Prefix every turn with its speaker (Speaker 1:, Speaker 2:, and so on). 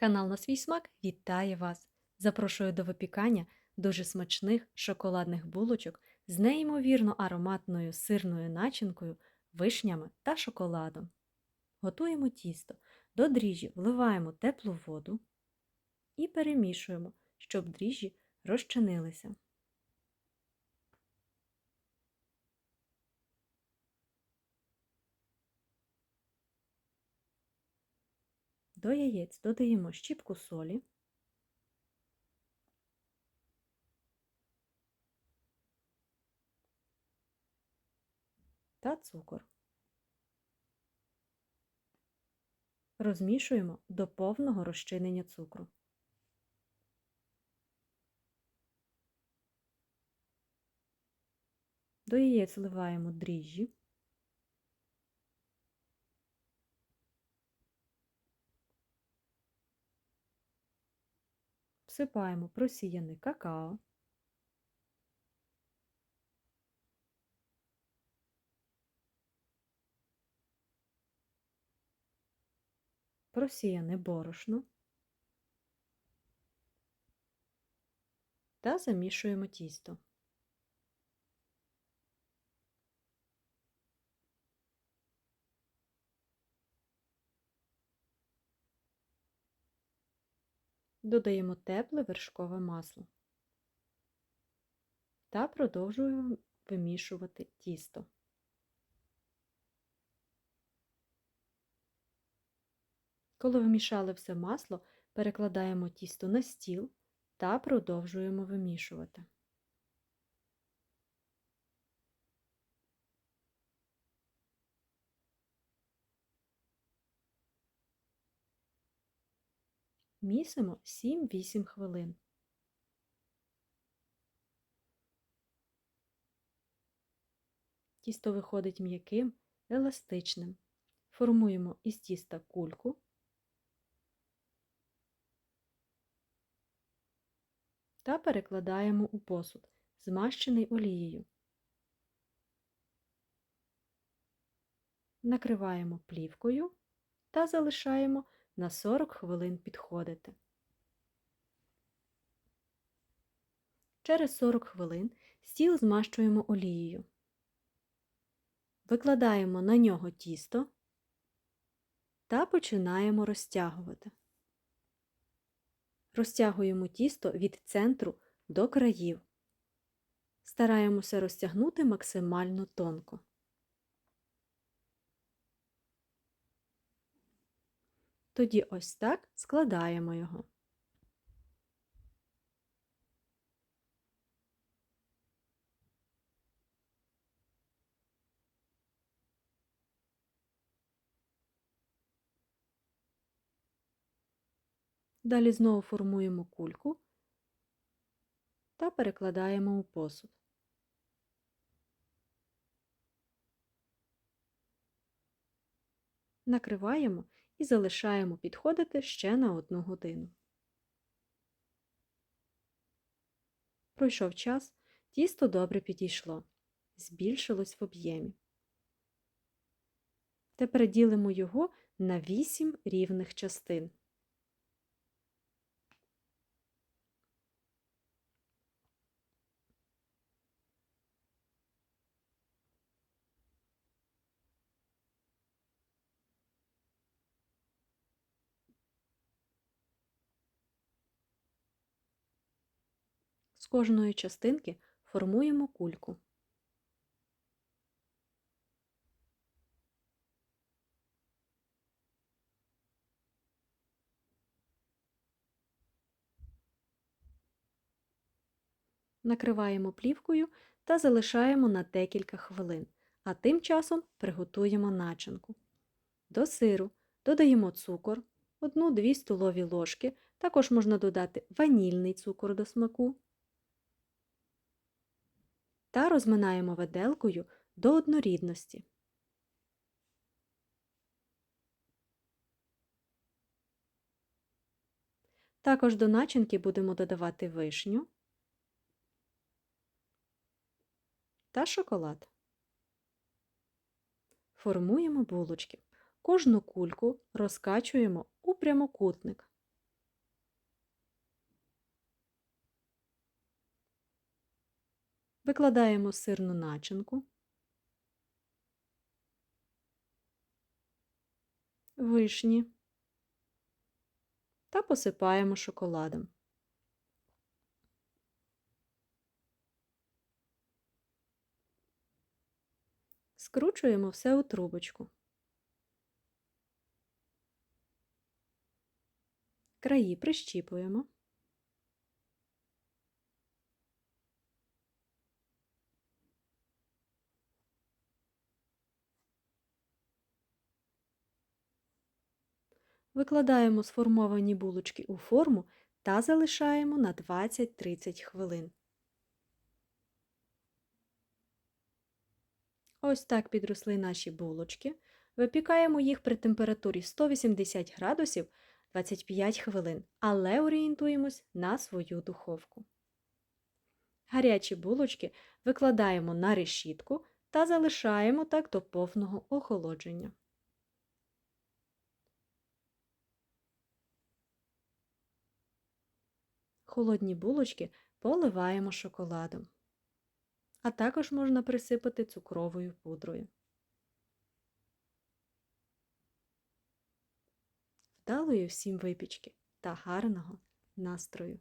Speaker 1: Канал на свій смак вітає вас! Запрошую до випікання дуже смачних шоколадних булочок з неймовірно ароматною сирною начинкою, вишнями та шоколадом. Готуємо тісто. До дріжджі вливаємо теплу воду і перемішуємо, щоб дріжджі розчинилися. До яєць додаємо щіпку солі, та цукор. Розмішуємо до повного розчинення цукру. До яєць вливаємо дріжджі. Всипаємо просіяне какао. Просіяне борошно та замішуємо тісто. Додаємо тепле вершкове масло та продовжуємо вимішувати тісто. Коли вимішали все масло, перекладаємо тісто на стіл та продовжуємо вимішувати. Місимо 7-8 хвилин. Тісто виходить м'яким, еластичним. Формуємо із тіста кульку. Та перекладаємо у посуд, змащений олією. Накриваємо плівкою та залишаємо на 40 хвилин підходити. Через 40 хвилин стіл змащуємо олією. Викладаємо на нього тісто та починаємо розтягувати. Розтягуємо тісто від центру до країв. Стараємося розтягнути максимально тонко. Тоді ось так складаємо його. Далі знову формуємо кульку та перекладаємо у посуд. Накриваємо і залишаємо підходити ще на одну годину. Пройшов час, тісто добре підійшло, збільшилось в об'ємі. Тепер ділимо його на 8 рівних частин. З кожної частинки формуємо кульку. Накриваємо плівкою та залишаємо на декілька хвилин, а тим часом приготуємо начинку. До сиру додаємо цукор, 1-2 столові ложки, також можна додати ванільний цукор до смаку та розминаємо виделкою до однорідності. Також до начинки будемо додавати вишню та шоколад. Формуємо булочки. Кожну кульку розкачуємо у прямокутник. Викладаємо сирну начинку, вишні та посипаємо шоколадом. Скручуємо все у трубочку. Краї прищіпуємо. Викладаємо сформовані булочки у форму та залишаємо на 20-30 хвилин. Ось так підросли наші булочки. Випікаємо їх при температурі 180 градусів 25 хвилин, але орієнтуємось на свою духовку. Гарячі булочки викладаємо на решітку та залишаємо так до повного охолодження. Холодні булочки поливаємо шоколадом, а також можна присипати цукровою пудрою. Вдалої всім випічки та гарного настрою!